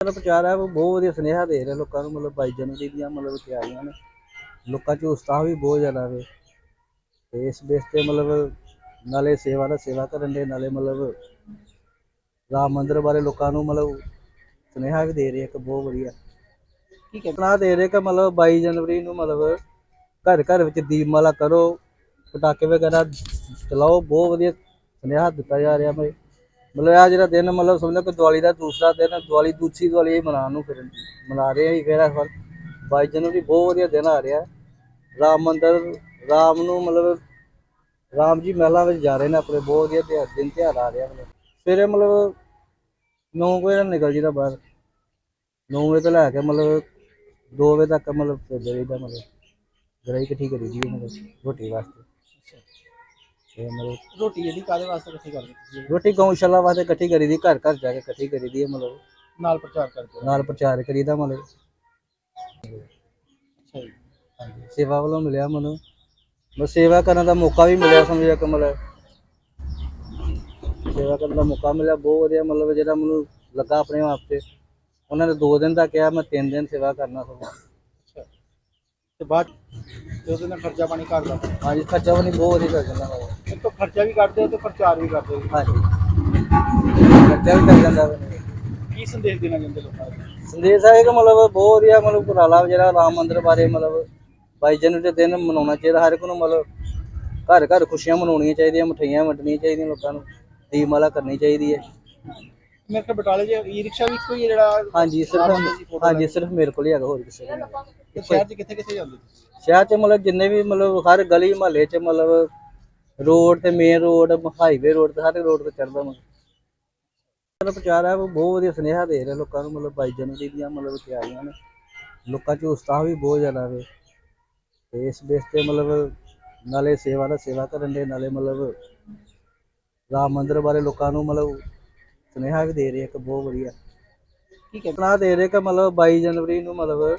ਜਿਹੜਾ ਪ੍ਰਚਾਰ ਹੈ ਉਹ ਬਹੁਤ ਵਧੀਆ ਸੁਨੇਹਾ ਦੇ ਰਿਹਾ ਲੋਕਾਂ ਨੂੰ ਮਤਲਬ ਬਾਈ ਜਨਵਰੀ ਦੀਆਂ ਮਤਲਬ ਤਿਆਰੀਆਂ ਨੇ। ਲੋਕਾਂ 'ਚ ਉਤਸ਼ਾਹ ਵੀ ਬਹੁਤ ਜ਼ਿਆਦਾ ਵੇ। ਤੇ ਇਸ ਬੇਸ ਤੇ ਮਤਲਬ ਨਾਲੇ ਸੇਵਾ ਦਾ ਸੇਵਾ ਕਰਨ ਦੇ ਨਾਲੇ ਮਤਲਬ ਰਾਮ ਮੰਦਿਰ ਬਾਰੇ ਲੋਕਾਂ ਨੂੰ ਮਤਲਬ ਸੁਨੇਹਾ ਵੀ ਦੇ ਰਹੇ ਇੱਕ ਬਹੁਤ ਵਧੀਆ। ਕੀ ਸੁਨੇਹਾ ਦੇ ਰਹੇ ਕਿ ਮਤਲਬ 22 ਜਨਵਰੀ ਨੂੰ ਮਤਲਬ ਘਰ ਘਰ ਵਿੱਚ ਦੀਪਮਾਲਾ ਕਰੋ ਪਟਾਕੇ ਵਗੈਰਾ ਚਲਾਓ ਬਹੁਤ ਵਧੀਆ ਸੁਨੇਹਾ ਦਿੱਤਾ ਜਾ ਰਿਹਾ ਮੈਂ ਮਤਲਬ ਆ ਜਿਹੜਾ ਦਿਨ ਮਤਲਬ ਸਮਝੋ ਕਿ ਦੀਵਾਲੀ ਦਾ ਦੂਸਰਾ ਦਿਨ, ਦੀਵਾਲੀ ਦੂਸਰੀ ਦੀਵਾਲੀ ਇਹ ਮਨਾਉਣ ਨੂੰ ਫਿਰ ਮਨਾ ਰਹੇ ਹਾਂ ਫਿਰ ਇਸ ਵਾਰ। 22 ਜਨਵਰੀ ਬਹੁਤ ਵਧੀਆ ਦਿਨ ਆ ਰਿਹਾ। ਰਾਮ ਮੰਦਰ, ਰਾਮ ਨੂੰ ਮਤਲਬ ਰਾਮ ਜੀ ਮਹਿਲਾਂ ਵਿੱਚ ਜਾ ਰਹੇ ਨੇ ਆਪਣੇ, ਬਹੁਤ ਵਧੀਆ ਤਿਉਹਾਰ, ਦਿਨ ਤਿਉਹਾਰ ਆ ਰਿਹਾ ਮਤਲਬ। ਸਵੇਰੇ ਮਤਲਬ 9 ਵਜੇ ਨਾਲ ਨਿਕਲ ਜੀਦਾ ਬਾਹਰ। 9 ਵਜੇ ਤੋਂ ਲੈ ਕੇ ਮਤਲਬ 2 ਵਜੇ ਤੱਕ ਮਤਲਬ ਫਿਰਦੇ ਰਹੀਦਾ ਮਤਲਬ। ਗਰਾਈ ਇਕੱਠੀ ਕਰੀ ਦੀ ਮਤਲਬ ਰੋਟੀ ਵਾਸਤੇ। ਤੇ ਮਤਲਬ ਰੋਟੀ ਜਿਹੜੀ ਕਾਦੇ ਵਾਸਤੇ ਇਕੱਠੀ ਕਰਦੇ ਤੁਸੀਂ? ਰੋਟੀ ਗਊਸ਼ਾਲਾ ਵਾਸਤੇ ਇਕੱਠੀ ਕਰੀ ਦੀ ਘਰ ਘਰ ਜਾ ਕੇ ਇਕੱਠੀ ਕਰੀ ਦੀ ਹੈ ਮਤਲਬ। ਨਾਲ ਪ੍ਰਚਾਰ ਕਰਦੇ ਹੋ? ਨਾਲ ਪ੍ਰਚਾਰ ਕਰੀਦਾ ਮਤਲਬ। ਅੱਛਾ ਜੀ। ਹਾਂਜੀ। ਸੇਵਾ ਵੱਲੋਂ ਮਿਲਿਆ ਮੈਨੂੰ ਬਸ ਸੇਵਾ ਕਰਨ ਦਾ ਮੌਕਾ ਵੀ ਮਿਲਿਆ ਸਮਝਿਆ ਕਿ ਮਤਲਬ। ਸੇਵਾ ਕਰਨ ਦਾ ਮੌਕਾ ਮਿਲਿਆ ਬਹੁਤ ਵਧੀਆ ਮਤਲਬ ਜਿਹੜਾ ਮੈਨੂੰ ਲੱਗਾ ਆਪਣੇ ਆਪ ਤੇ। ਉਹਨਾਂ ਨੇ 2 ਦਿਨ ਦਾ ਕਿਹਾ ਮੈਂ 3 ਦਿਨ ਸੇਵਾ ਕਰਨਾ ਸਗੋਂ। ਅੱਛਾ। ਤੇ ਬਾਅਦ ਤੇ ਉਹਦੇ ਨਾਲ ਖਰਚਾ ਪਾਣੀ ਕਰਦਾ ਹਾਂਜੀ ਖਰਚਾ ਵੀ ਨਹੀਂ ਬਹੁਤ ਵਧੀਆ ਕਰ ਜਾਂਦਾ ਤੋਂ ਖਰਚਾ ਵੀ ਕਰਦੇ ਹੋ ਤੇ ਪ੍ਰਚਾਰ ਵੀ ਕਰਦੇ ਹੋ ਹਾਂਜੀ। ਖਰਚਾ ਵੀ ਕਰ ਜਾਂਦਾ ਵਾ। ਕੀ ਸੰਦੇਸ਼ ਦੇਣਾ ਚਾਹੁੰਦੇ ਲੋਕਾਂ ਨੂੰ? ਸੰਦੇਸ਼ ਹੈ ਕਿ ਮਤਲਬ ਬਹੁਤ ਵਧੀਆ ਮਤਲਬ ਉਪਰਾਲਾ ਜਿਹੜਾ ਰਾਮ ਮੰਦਿਰ ਬਾਰੇ ਮਤਲਬ ਬਾਈ ਜਨਵਰੀ ਦੇ ਦਿਨ ਮਨਾਉਣਾ ਚਾਹੀਦਾ ਹਰ ਇੱਕ ਨੂੰ ਮਤਲਬ ਘਰ ਘਰ ਖੁਸ਼ੀਆਂ ਮਨਾਉਣੀਆਂ ਚਾਹੀਦੀਆਂ ਮਠਿਆਈਆਂ ਵੰਡਣੀਆਂ ਚਾਹੀਦੀਆਂ ਲੋਕਾਂ ਨੂੰ ਦੀਪਮਾਲਾ ਕਰਨੀ ਚਾਹੀਦੀ ਹੈ। ਮੇਰੇ ਕੋਲ ਬਟਾਲੇ 'ਚ ਈ ਰਿਕਸ਼ਾ ਵੀ ਇੱਕੋ ਹੀ ਹੈ ਜਿਹੜਾ ਹਾਂਜੀ ਸਿਰਫ ਹਾਂਜੀ ਸਿਰਫ ਮੇਰੇ ਕੋਲ ਹੀ ਹੈਗਾ ਹੋਰ ਕਿਸੇ ਕੋਲ ਨਹੀਂ ਤੇ ਸ਼ਹਿਰ 'ਚ ਕਿੱਥੇ ਕਿੱਥੇ ਜਾਂਦੇ ਤੁਸੀਂ? ਸ਼ਹਿਰ 'ਚ ਮਤਲਬ ਜਿੰਨੇ ਵੀ ਮਤਲਬ ਹਰ ਗਲੀ ਮਹੱਲੇ 'ਚ ਮਤਲਬ ਰੋਡ ਤੇ ਮੇਨ ਰੋਡ ਹਾਈਵੇ ਰੋਡ ਤੇ ਸਾਰੇ ਰੋਡ ਤੇ ਚੜਦਾ ਮੈਂ। ਜਿਹੜਾ ਪ੍ਰਚਾਰ ਹੈ ਉਹ ਬਹੁਤ ਵਧੀਆ ਸੁਨੇਹਾ ਦੇ ਰਿਹਾ ਲੋਕਾਂ ਨੂੰ ਮਤਲਬ 22 ਜਨਵਰੀ ਦੀਆਂ ਮਤਲਬ ਤਿਆਰੀਆਂ ਨੇ। ਲੋਕਾਂ 'ਚ ਉਤਸ਼ਾਹ ਵੀ ਬਹੁਤ ਜ਼ਿਆਦਾ ਵੇ। ਤੇ ਇਸ ਬੇਸ ਤੇ ਮਤਲਬ ਨਾਲੇ ਸੇਵਾ ਦਾ ਸੇਵਾ ਕਰਨ ਦੇ ਨਾਲੇ ਮਤਲਬ ਰਾਮ ਮੰਦਿਰ ਬਾਰੇ ਲੋਕਾਂ ਨੂੰ ਮਤਲਬ ਸੁਨੇਹਾ ਵੀ ਦੇ ਰਹੇ ਇੱਕ ਬਹੁਤ ਵਧੀਆ। ਕੀ ਕਹਿੰਦੇ ਦੇ ਰਹੇ ਕਿ ਮਤਲਬ 22 ਜਨਵਰੀ ਨੂੰ ਮਤਲਬ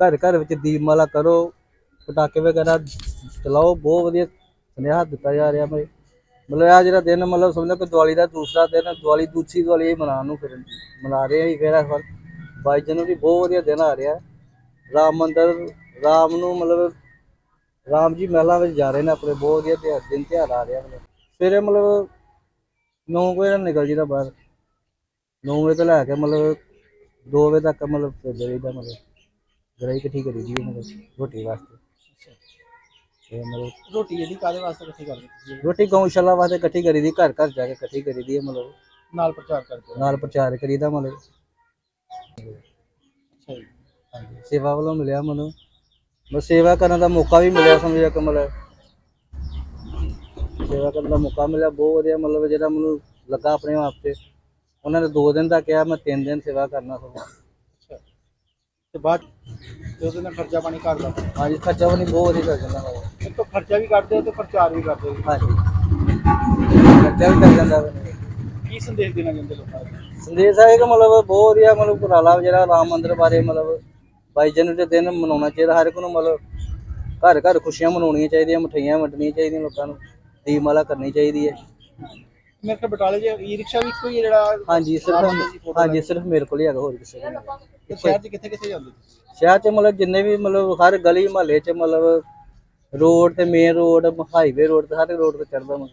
ਘਰ ਘਰ ਵਿੱਚ ਦੀਪਮਾਲਾ ਕਰੋ ਪਟਾਕੇ ਵਗੈਰਾ ਚਲਾਓ ਬਹੁਤ ਵਧੀਆ ਸੁਨੇਹਾ ਦਿੱਤਾ ਜਾ ਰਿਹਾ ਮੈਂ ਮਤਲਬ ਆ ਜਿਹੜਾ ਦਿਨ, ਮਤਲਬ ਸਮਝੋ ਕਿ ਦੀਵਾਲੀ ਦਾ ਦੂਸਰਾ ਦਿਨ, ਦੀਵਾਲੀ ਦੂਸਰੀ ਦੀਵਾਲੀ ਇਹ ਮਨਾਉਣ ਨੂੰ ਫਿਰ ਮਨਾ ਰਹੇ ਹਾਂ ਜੀ ਫਿਰ ਇਸ ਵਾਰ। 22 ਜਨਵਰੀ ਬਹੁਤ ਵਧੀਆ ਦਿਨ ਆ ਰਿਹਾ। ਰਾਮ ਮੰਦਰ, ਰਾਮ ਨੂੰ ਮਤਲਬ ਰਾਮ ਜੀ ਮਹਿਲਾਂ ਵਿੱਚ ਜਾ ਰਹੇ ਨੇ ਆਪਣੇ, ਬਹੁਤ ਵਧੀਆ ਤਿਉਹਾਰ, ਦਿਨ ਤਿਉਹਾਰ ਆ ਰਿਹਾ ਮਤਲਬ। ਸਵੇਰੇ ਮਤਲਬ 9 ਵਜੇ ਨਾਲ ਨਿਕਲ ਜੀਦਾ ਬਾਹਰ। 9 ਵਜੇ ਤੋਂ ਲੈ ਕੇ ਮਤਲਬ 2 ਵਜੇ ਤੱਕ ਮਤਲਬ ਫਿਰਦੇ ਰਹੀਦਾ ਮਤਲਬ। ਗਰਾਈ ਇਕੱਠੀ ਕਰੀ ਦੀ ਮਤਲਬ ਰੋਟੀ ਵਾਸਤੇ। ਮਤਲਬ ਰੋਟੀ ਜਿਹੜੀ ਕਾਦੇ ਵਾਸਤੇ ਇਕੱਠੀ ਕਰਦੇ ਤੁਸੀਂ? ਰੋਟੀ ਗਊਸ਼ਾਲਾ ਵਾਸਤੇ ਇਕੱਠੀ ਕਰੀ ਦੀ ਘਰ ਘਰ ਜਾ ਕੇ ਇਕੱਠੀ ਕਰੀ ਦੀ ਹੈ ਮਤਲਬ। ਨਾਲ ਪ੍ਰਚਾਰ ਕਰਦੇ ਹੋ? ਨਾਲ ਪ੍ਰਚਾਰ ਕਰੀਦਾ ਮਤਲਬ। ਅੱਛਾ ਜੀ। ਹਾਂਜੀ। ਸੇਵਾ ਵੱਲੋਂ ਮਿਲਿਆ ਮੈਨੂੰ ਬਸ ਸੇਵਾ ਕਰਨ ਦਾ ਮੌਕਾ ਵੀ ਮਿਲਿਆ ਸਮਝਿਆ ਕਿ ਮਤਲਬ। ਸੇਵਾ ਕਰਨ ਦਾ ਮੌਕਾ ਮਿਲਿਆ ਬਹੁਤ ਵਧੀਆ ਮਤਲਬ ਜਿਹੜਾ ਮੈਨੂੰ ਲੱਗਾ ਆਪਣੇ ਆਪ ਤੇ। ਉਹਨਾਂ ਨੇ 2 ਦਿਨ ਦਾ ਕਿਹਾ ਮੈਂ 3 ਦਿਨ ਸੇਵਾ ਕਰਨਾ ਸਗੋਂ। ਤੇ ਬਾਅਦ ਤੇ ਉਹਦੇ ਨਾਲ ਖਰਚਾ ਪਾਣੀ ਕਰਦਾ। ਹਾਂਜੀ ਖਰਚਾ ਵੀ ਬਹੁਤ ਵਧੀਆ ਕਰ ਜਾਂਦਾ ਵਾ। ਇਹ ਤੋਂ ਖਰਚਾ ਵੀ ਕਰਦੇ ਹੋ ਤੇ ਪ੍ਰਚਾਰ ਵੀ ਕਰਦੇ ਹੋ ਹਾਂਜੀ। ਖਰਚਾ ਵੀ ਕਰ ਜਾਂਦਾ ਵਾ। ਕੀ ਸੰਦੇਸ਼ ਦੇਣਾ ਚਾਹੁੰਦੇ ਲੋਕਾਂ ਨੂੰ? ਸੰਦੇਸ਼ ਹੈ ਕਿ ਮਤਲਬ ਬਹੁਤ ਵਧੀਆ ਮਤਲਬ ਉਪਰਾਲਾ ਜਿਹੜਾ ਰਾਮ ਮੰਦਿਰ ਬਾਰੇ ਮਤਲਬ 22 ਜਨਵਰੀ ਦੇ ਦਿਨ ਮਨਾਉਣਾ ਚਾਹੀਦਾ ਹਰ ਇੱਕ ਨੂੰ ਮਤਲਬ ਘਰ ਘਰ ਖੁਸ਼ੀਆਂ ਮਨਾਉਣੀਆਂ ਚਾਹੀਦੀਆਂ ਮਠਿਆਈਆਂ ਵੰਡਣੀਆਂ ਚਾਹੀਦੀਆਂ ਲੋਕਾਂ ਨੂੰ ਦੀਪਮਾਲਾ ਕਰਨੀ ਚਾਹੀਦੀ ਹੈ। ਮੇਰੇ ਕੋਲ ਬਟਾਲੇ 'ਚ ਈ ਰਿਕਸ਼ਾ ਵੀ ਇੱਕੋ ਹੀ ਹੈ ਜਿਹੜਾ ਹਾਂਜੀ ਸਿਰਫ ਹਾਂਜੀ ਸਿਰਫ ਮੇਰੇ ਕੋਲ ਹੀ ਹੈਗਾ ਹੋਰ ਕਿਸੇ ਕੋਲ ਨਹੀਂ। ਤੇ ਸ਼ਹਿਰ 'ਚ ਕਿੱਥੇ ਕਿੱਥੇ ਜਾਂਦੇ ਤੁਸੀਂ? ਸ਼ਹਿਰ 'ਚ ਮਤਲਬ ਜਿੰਨੇ ਵੀ ਮਤਲਬ ਹਰ ਗਲੀ ਮਹੱਲੇ 'ਚ ਮਤਲਬ ਰੋਡ ਤੇ ਮੇਨ ਰੋਡ ਹਾਈਵੇ ਰੋਡ ਤੇ ਸਾਰੇ ਰੋਡ ਤੇ ਚੜਦਾ ਮੈਂ।